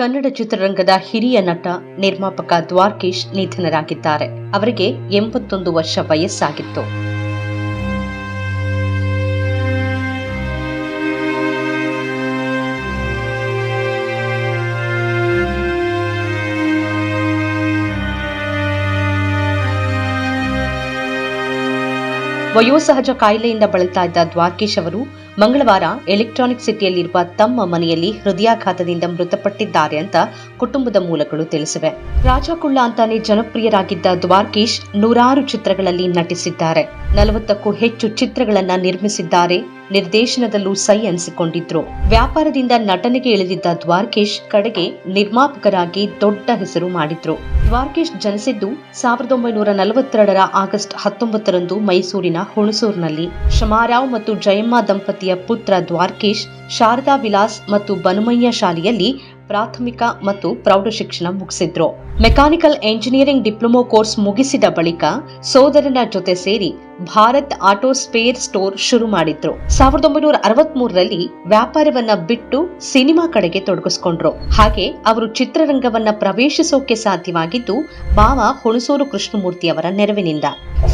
ಕನ್ನಡ ಚಿತ್ರರಂಗದ ಹಿರಿಯ ನಟ, ನಿರ್ಮಾಪಕ ದ್ವಾರ್ಕೀಶ್ ನಿಧನರಾಗಿದ್ದಾರೆ. ಅವರಿಗೆ ಎಂಬತ್ತೊಂದು ವರ್ಷ ವಯಸ್ಸಾಗಿತ್ತು. ವಯೋಸಹಜ ಕಾಯಿಲೆಯಿಂದ ಬಳಲ್ತಾ ಇದ್ದ ದ್ವಾರ್ಕೀಶ್ ಅವರು ಮಂಗಳವಾರ ಎಲೆಕ್ಟ್ರಾನಿಕ್ ಸಿಟಿಯಲ್ಲಿರುವ ತಮ್ಮ ಮನೆಯಲ್ಲಿ ಹೃದಯಾಘಾತದಿಂದ ಮೃತಪಟ್ಟಿದ್ದಾರೆ ಅಂತ ಕುಟುಂಬದ ಮೂಲಗಳು ತಿಳಿಸಿವೆ. ರಾಜಕುಳ್ಳ ಅಂತಾನೆ ಜನಪ್ರಿಯರಾಗಿದ್ದ ದ್ವಾರ್ಕೀಶ್ ನೂರಾರು ಚಿತ್ರಗಳಲ್ಲಿ ನಟಿಸಿದ್ದಾರೆ. ನಲವತ್ತಕ್ಕೂ ಹೆಚ್ಚು ಚಿತ್ರಗಳನ್ನ ನಿರ್ಮಿಸಿದ್ದಾರೆ. ನಿರ್ದೇಶನದಲ್ಲೂ ಸೈ ಅನಿಸಿಕೊಂಡಿದ್ರು. ವ್ಯಾಪಾರದಿಂದ ನಟನೆಗೆ ಇಳಿದಿದ್ದ ದ್ವಾರ್ಕೇಶ್ ಕಡೆಗೆ ನಿರ್ಮಾಪಕರಾಗಿ ದೊಡ್ಡ ಹೆಸರು ಮಾಡಿದ್ರು. ದ್ವಾರ್ಕೇಶ್ ಜನಿಸಿದ್ದು ಸಾವಿರದ ಒಂಬೈನೂರ ನಲವತ್ತೆರಡರ ಆಗಸ್ಟ್ ಹತ್ತೊಂಬತ್ತರಂದು ಮೈಸೂರಿನ ಹುಣಸೂರಿನಲ್ಲಿ. ಶಮಾರಾವ್ ಮತ್ತು ಜಯಮ್ಮ પતિએ પુત્ર દ્વારકેશ ಶಾರದಾ ವಿಲಾಸ್ ಮತ್ತು ಬನುಮಯ್ಯ ಶಾಲೆಯಲ್ಲಿ ಪ್ರಾಥಮಿಕ ಮತ್ತು ಪ್ರೌಢ ಶಿಕ್ಷಣ ಮುಗಿಸಿದ್ರು. ಮೆಕ್ಯಾನಿಕಲ್ ಎಂಜಿನಿಯರಿಂಗ್ ಡಿಪ್ಲೊಮೋ ಕೋರ್ಸ್ ಮುಗಿಸಿದ ಬಳಿಕ ಸೋದರನ ಜೊತೆ ಸೇರಿ ಭಾರತ್ ಆಟೋ ಸ್ಪೇರ್ ಸ್ಟೋರ್ ಶುರು ಮಾಡಿದ್ರು. ಸಾವಿರದ ಒಂಬೈನೂರ ಅರವತ್ಮೂರರಲ್ಲಿ ವ್ಯಾಪಾರವನ್ನ ಬಿಟ್ಟು ಸಿನಿಮಾ ಕಡೆಗೆ ತೊಡಗಿಸ್ಕೊಂಡ್ರು. ಹಾಗೆ ಅವರು ಚಿತ್ರರಂಗವನ್ನ ಪ್ರವೇಶಿಸೋಕೆ ಸಾಧ್ಯವಾಗಿದ್ದು ಬಾವ ಹುಣಸೂರು ಕೃಷ್ಣಮೂರ್ತಿ ಅವರ ನೆರವಿನಿಂದ.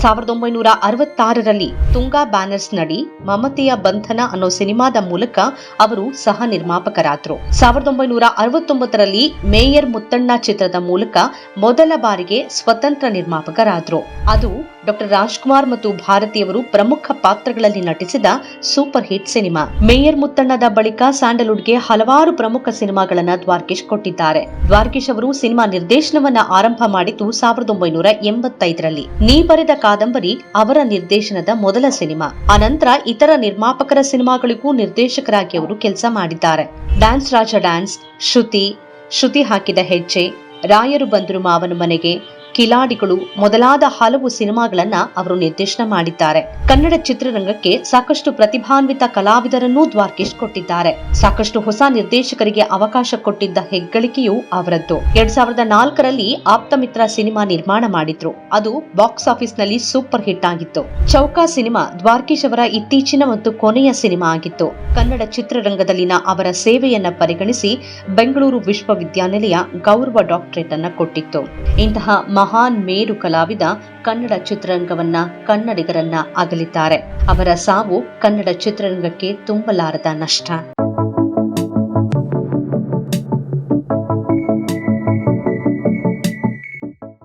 ಸಾವಿರದ ಒಂಬೈನೂರ ಅರವತ್ತಾರರಲ್ಲಿ ತುಂಗಾ ಬ್ಯಾನರ್ಸ್ ನಡಿ ಮಮತೆಯ ಬಂಧನ ಅನ್ನೋ ಸಿನಿಮಾದ ಮೂಲಕ ಅವರು ಸಹ ನಿರ್ಮಾಪಕರಾದರು. ಸಾವಿರದ ಒಂಬೈನೂರ ಅರವತ್ತೊಂಬತ್ತರಲ್ಲಿ ಮೇಯರ್ ಮುತ್ತಣ್ಣ ಚಿತ್ರದ ಮೂಲಕ ಮೊದಲ ಬಾರಿಗೆ ಸ್ವತಂತ್ರ ನಿರ್ಮಾಪಕರಾದರು. ಅದು ಡಾಕ್ಟರ್ ರಾಜ್ಕುಮಾರ್ ಮತ್ತು ಭಾರತಿಯವರು ಪ್ರಮುಖ ಪಾತ್ರಗಳಲ್ಲಿ ನಟಿಸಿದ ಸೂಪರ್ ಹಿಟ್ ಸಿನಿಮಾ. ಮೇಯರ್ ಮುತ್ತಣ್ಣದ ಬಳಿಕ ಸ್ಯಾಂಡಲ್ವುಡ್ಗೆ ಹಲವಾರು ಪ್ರಮುಖ ಸಿನಿಮಾಗಳನ್ನ ದ್ವಾರ್ಕೇಶ್ ಕೊಟ್ಟಿದ್ದಾರೆ. ದ್ವಾರ್ಕೇಶ್ ಅವರು ಸಿನಿಮಾ ನಿರ್ದೇಶನವನ್ನ ಆರಂಭ ಮಾಡಿದ್ದು ಸಾವಿರದ ಒಂಬೈನೂರ ಎಂಬತ್ತೈದರಲ್ಲಿ. ನೀ ಬರೆದ ಕಾದಂಬರಿ ಅವರ ನಿರ್ದೇಶನದ ಮೊದಲ ಸಿನಿಮಾ. ಅನಂತರ ಇತರ ನಿರ್ಮಾಪಕರ ಸಿನಿಮಾಗಳಿಗೂ ನಿರ್ದೇಶಕರಾಗಿ ಅವರು ಕೆಲಸ ಮಾಡಿದ್ದಾರೆ. ಡ್ಯಾನ್ಸ್ ರಾಜ ಡ್ಯಾನ್ಸ್, ಶ್ರುತಿ ಶ್ರುತಿ ಹಾಕಿದ ಹೆಜ್ಜೆ, ರಾಯರು ಬಂದರು ಮಾವನ ಮನೆಗೆ ಕಿಲಾಡಿಗಳು ಮೊದಲಾದ ಹಲವು ಸಿನಿಮಾಗಳನ್ನ ಅವರು ನಿರ್ದೇಶನ ಮಾಡಿದ್ದಾರೆ. ಕನ್ನಡ ಚಿತ್ರರಂಗಕ್ಕೆ ಸಾಕಷ್ಟು ಪ್ರತಿಭಾನ್ವಿತ ಕಲಾವಿದರನ್ನೂ ದ್ವಾರ್ಕೇಶ್ ಕೊಟ್ಟಿದ್ದಾರೆ. ಸಾಕಷ್ಟು ಹೊಸ ನಿರ್ದೇಶಕರಿಗೆ ಅವಕಾಶ ಕೊಟ್ಟಿದ್ದ ಹೆಗ್ಗಳಿಕೆಯೂ ಅವರದ್ದು. ಎರಡ್ ಸಾವಿರದ ನಾಲ್ಕರಲ್ಲಿ ಆಪ್ತಮಿತ್ರ ಸಿನಿಮಾ ನಿರ್ಮಾಣ ಮಾಡಿದ್ರು. ಅದು ಬಾಕ್ಸ್ ಆಫೀಸ್ನಲ್ಲಿ ಸೂಪರ್ ಹಿಟ್ ಆಗಿತ್ತು. ಚೌಕಾ ಸಿನಿಮಾ ದ್ವಾರ್ಕೇಶ್ ಅವರ ಇತ್ತೀಚಿನ ಮತ್ತು ಕೊನೆಯ ಸಿನಿಮಾ ಆಗಿತ್ತು. ಕನ್ನಡ ಚಿತ್ರರಂಗದಲ್ಲಿನ ಅವರ ಸೇವೆಯನ್ನು ಪರಿಗಣಿಸಿ ಬೆಂಗಳೂರು ವಿಶ್ವವಿದ್ಯಾನಿಲಯ ಗೌರವ ಡಾಕ್ಟರೇಟ್ ಅನ್ನು ಕೊಟ್ಟಿತ್ತು. ಇಂತಹ ಮಹಾನ್ ಮೇರು ಕಲಾವಿದ ಕನ್ನಡ ಚಿತ್ರರಂಗವನ್ನ ಕನ್ನಡಿಗರನ್ನ ಅಗಲಿದ್ದಾರೆ. ಅವರ ಸಾವು ಕನ್ನಡ ಚಿತ್ರರಂಗಕ್ಕೆ ತುಂಬಲಾರದ ನಷ್ಟ.